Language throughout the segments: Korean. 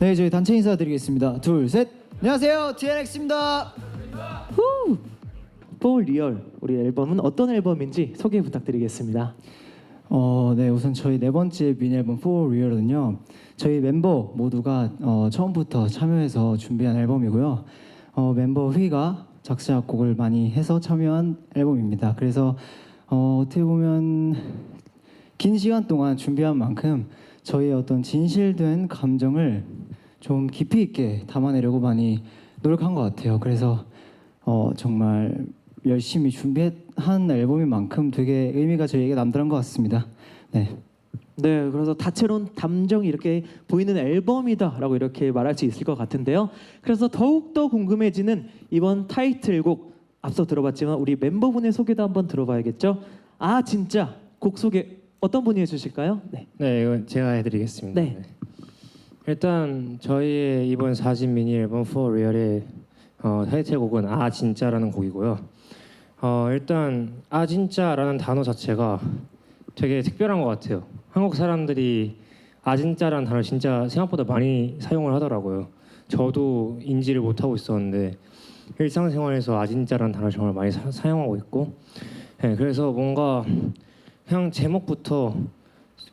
네, 저희 단체 인사드리겠습니다. 둘, 셋. 안녕하세요, TNX입니다. 후! 폴 리얼 우리 앨범은 어떤 앨범인지 소개 부탁드리겠습니다. 어, 네, 우선 저희 네 번째 미니 앨범 For Real은요. 저희 멤버 모두가 어, 처음부터 참여해서 준비한 앨범이고요. 어, 멤버 휘가 작사 작곡을 많이 해서 참여한 앨범입니다. 그래서 어, 어떻게 보면 긴 시간 동안 준비한 만큼 저희의 어떤 진실된 감정을 좀 깊이 있게 담아내려고 많이 노력한 것 같아요. 그래서 어, 정말 열심히 준비한 앨범인 만큼 되게 의미가 저희에게 남다른 것 같습니다. 네. 네, 그래서 다채로운 감정이 이렇게 보이는 앨범이다라고 이렇게 말할 수 있을 것 같은데요. 그래서 더욱 더 궁금해지는 이번 타이틀곡 앞서 들어봤지만 우리 멤버분의 소개도 한번 들어봐야겠죠. 아 진짜 곡 소개 어떤 분이 해주실까요? 네. 네, 이건 제가 해드리겠습니다. 네. 일단 저희의 이번 4집 미니 앨범 For Real의 어, 타이틀곡은 아 진짜라는 곡이고요. 어, 일단 아 진짜라는 단어 자체가 되게 특별한 것 같아요. 한국 사람들이 아 진짜라는 단어 를 진짜 생각보다 많이 사용을 하더라고요. 저도 인지를 못 하고 있었는데 일상생활에서 아 진짜라는 단어를 정말 많이 사, 사용하고 있고 네, 그래서 뭔가 그냥 제목부터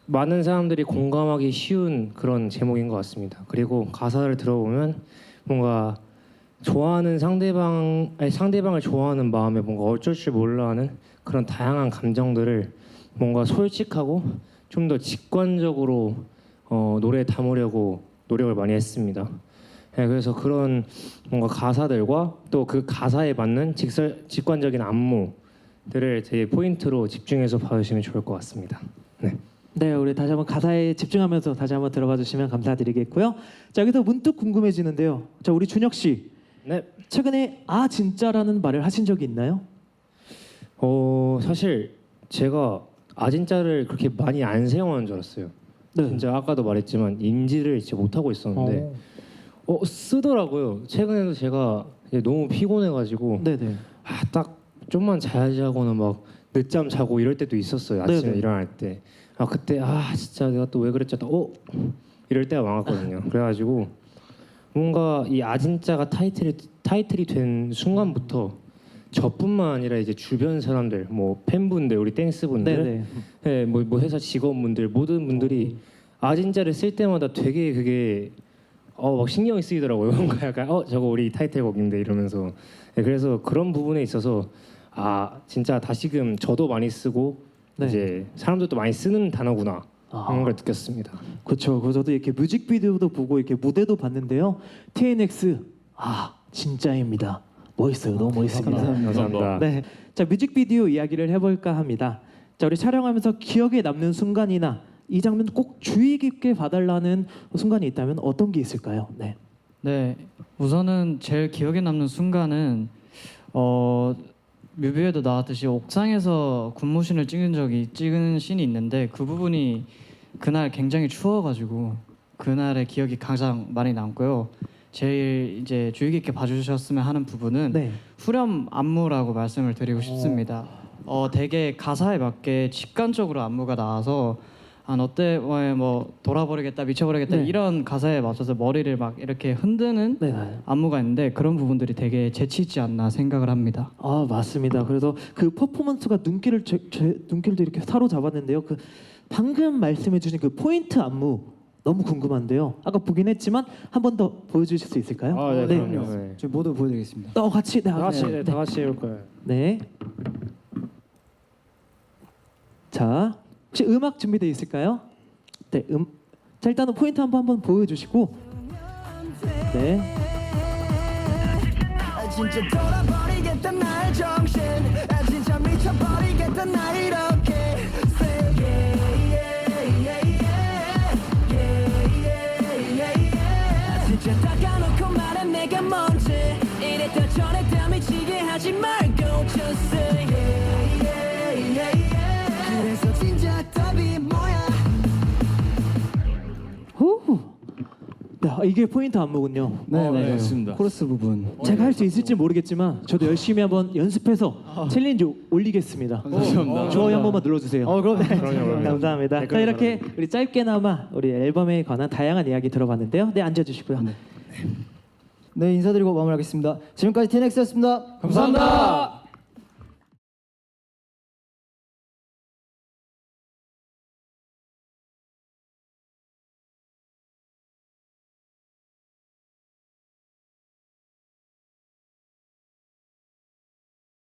많은 사람들이 공감하기 쉬운 그런 제목인 것 같습니다. 그리고 가사를 들어보면 뭔가 좋아하는 상대방 아니 상대방을 좋아하는 마음에 뭔가 어쩔 줄 몰라 하는 그런 다양한 감정들을 뭔가 솔직하고 좀 더 직관적으로 어, 노래에 담으려고 노력을 많이 했습니다. 네, 그래서 그런 뭔가 가사들과 또 그 가사에 맞는 직설, 직관적인 안무들을 되게 포인트로 집중해서 봐주시면 좋을 것 같습니다. 네. 네, 우리 다시 한번 가사에 집중하면서 다시 한번 들어봐 주시면 감사드리겠고요. 자 여기서 문득 궁금해지는데요. 자 우리 준혁 씨 네. 최근에 아 진짜라는 말을 하신 적이 있나요? 어 사실 제가 아진짜를 그렇게 많이 안 사용하는 줄 알았어요. 네. 진짜 아까도 말했지만 인지를 진짜 못 하고 있었는데 어 쓰더라고요. 최근에도 제가 너무 피곤해가지고 네네. 아 딱 좀만 자야지 하고는 막 늦잠 자고 이럴 때도 있었어요. 아침에 네네. 일어날 때. 아 그때 아 진짜 내가 또 왜 그랬지? 어 이럴 때가 많았거든요. 그래가지고 뭔가 이 아진짜가 타이틀이 타이틀이 된 순간부터 저뿐만 아니라 이제 주변 사람들, 뭐 팬분들, 우리 댄스분들. 네, 뭐, 뭐 회사 직원분들 모든 분들이 아진짜를 쓸 때마다 되게 그게 어막 신경이 쓰이더라고요. 뭔가 약간 어 저거 우리 타이틀곡인데 이러면서 네, 그래서 그런 부분에 있어서 아 진짜 다시금 저도 많이 쓰고 네. 이제 사람들도 많이 쓰는 단어구나 아. 그런 걸 느꼈습니다. 그렇죠. 그 저도 이렇게 뮤직비디오도 보고 이렇게 무대도 봤는데요. TNX 아 진짜입니다. 멋있어요. 너무 멋있습니다. 감사합니다. 감사합니다. 네. 자 뮤직비디오 이야기를 해볼까 합니다. 자 우리 촬영하면서 기억에 남는 순간이나 이 장면 꼭 주의 깊게 봐달라는 순간이 있다면 어떤 게 있을까요? 네. 네, 우선은 제일 기억에 남는 순간은 어 뮤비에도 나왔듯이 옥상에서 군무신을 찍은 적이 찍은 씬이 있는데 그 부분이 그날 굉장히 추워가지고 그날의 기억이 가장 많이 남고요. 제일 이제 주의 깊게 봐주셨으면 하는 부분은 네. 후렴 안무라고 말씀을 드리고 싶습니다. 어 되게 가사에 맞게 직관적으로 안무가 나와서 아 너때 뭐 돌아버리겠다 미쳐버리겠다 네. 이런 가사에 맞춰서 머리를 막 이렇게 흔드는 네. 안무가 있는데 그런 부분들이 되게 재치 있지 않나 생각을 합니다. 아 맞습니다. 그래서 그 퍼포먼스가 눈길을 제, 제 눈길도 이렇게 사로잡았는데요. 그 방금 말씀해주신 그 포인트 안무 너무 궁금한데요. 아까 보긴 했지만 한 번 더 보여주실 수 있을까요? 아, 네, 그럼요. 네. 저희 모두 보여드리겠습니다. 어 같이 네, 다 같이 네. 네, 다 같이 해볼 거예요. 네. 자, 혹시 음악 준비되어 있을까요? 네, 음. 자, 일단은 포인트 한번 한번 보여주시고, 네, 아, 아, 하지 말고 Just say yeah, 후, 네, 아, 이게 포인트 안무군요. 네, 네, 맞아요. 맞습니다. 코러스 부분. 제가 할 수 있을지 모르겠지만 저도 열심히 한번 연습해서 챌린지 올리겠습니다. 감사합니다. 좋아요 한 번만 눌러주세요. 어, 그럼 네. 감사합니다. 자 이렇게 우리 짧게나마 우리 앨범에 관한 다양한 이야기 들어봤는데요. 네 앉아주시고요. 네, 인사드리고 마무리하겠습니다. 지금까지 TNX였습니다. 감사합니다.